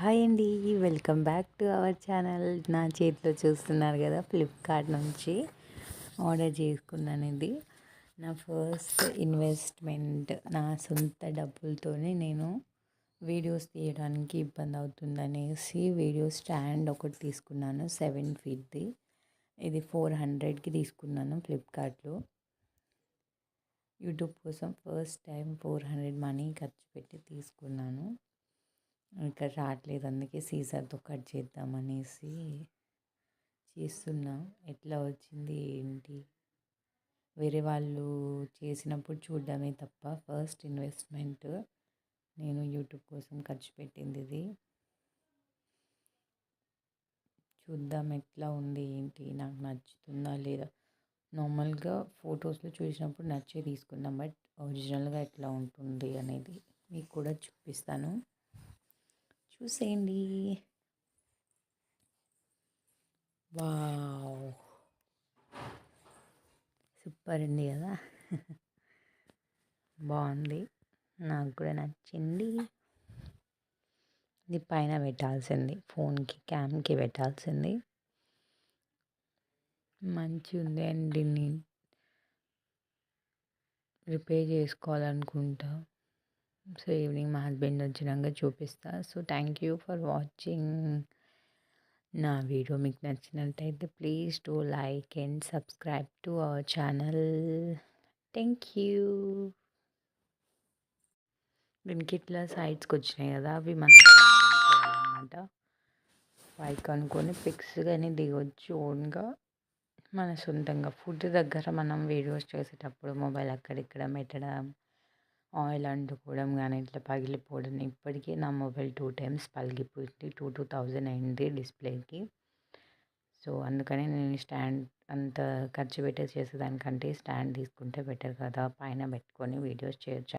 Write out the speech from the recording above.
Hi అండి welcome back to our channel. నా చేతిలో చూస్తున్నారు కదా ఫ్లిప్కార్ట్ నుంచి ఆర్డర్ చేసుకున్నాను ఇది. నా ఫస్ట్ ఇన్వెస్ట్మెంట్ నా సొంత డబ్బులతోనే నేను వీడియోస్ తీయడానికి ఇబ్బంది అవుతుందనేసి వీడియో స్టాండ్ ఒకటి తీసుకున్నాను సెవెన్ ఫీట్ది ఇది ఫోర్ హండ్రెడ్కి తీసుకున్నాను ఫ్లిప్కార్ట్లో యూట్యూబ్ కోసం first time four hundred money ఖర్చు పెట్టి తీసుకున్నాను. ఇక్కడ రావట్లేదు అందుకే సీజర్తో కట్ చేద్దామనేసి చేస్తున్నా. ఎట్లా వచ్చింది ఏంటి? వేరే వాళ్ళు చేసినప్పుడు చూడడమే తప్ప ఫస్ట్ ఇన్వెస్ట్మెంట్ నేను యూట్యూబ్ కోసం ఖర్చు పెట్టింది ఇది. చూద్దాం ఎట్లా ఉంది ఏంటి? నాకు నచ్చుతుందా లేదా? నార్మల్గా ఫొటోస్లో చూసినప్పుడు నచ్చే తీసుకున్నాం బట్ ఒరిజినల్గా ఎట్లా ఉంటుంది అనేది మీకు కూడా చూపిస్తాను. చూసేయండి. వావ్. సూపర్ ఉంది కదా. బాగుంది. నాకు కూడా నచ్చింది. ఇది పైన పెట్టాల్సింది. ఫోన్కి క్యామ్కి పెట్టాల్సింది. మంచి ఉంది అండ్. దీన్ని రిపేర్ చేసుకోవాలనుకుంటా. సో ఈవినింగ్ మా హస్బెండ్ వచ్చినాక చూపిస్తా. So thank you for watching నా వీడియో. మీకు నచ్చినట్టయితే please to like and subscribe to our channel. Thank you. దీనికి ఇట్లా సైడ్స్కి వచ్చినాయి కదా అవి మనం అనమాట పైకి అనుకొని పిక్స్ కానీ దిగొచ్చు ఓన్గా. మన సొంతంగా ఫుడ్ దగ్గర మనం వీడియోస్ చేసేటప్పుడు మొబైల్ అక్కడిక్కడ పెట్టడం ఆయిల్ అంటుకోవడం కానీ ఇట్లా పగిలిపోవడం ఇప్పటికే నా మొబైల్ టూ టైమ్స్ పగిలిపోయింది. టూ టూ థౌజండ్ అయింది డిస్ప్లేకి. సో అందుకని నేను స్టాండ్ అంత ఖర్చు పెట్టేసి చేసేదానికంటే స్టాండ్ తీసుకుంటే బెటర్ కదా పైన పెట్టుకొని వీడియోస్ చేయొచ్చు?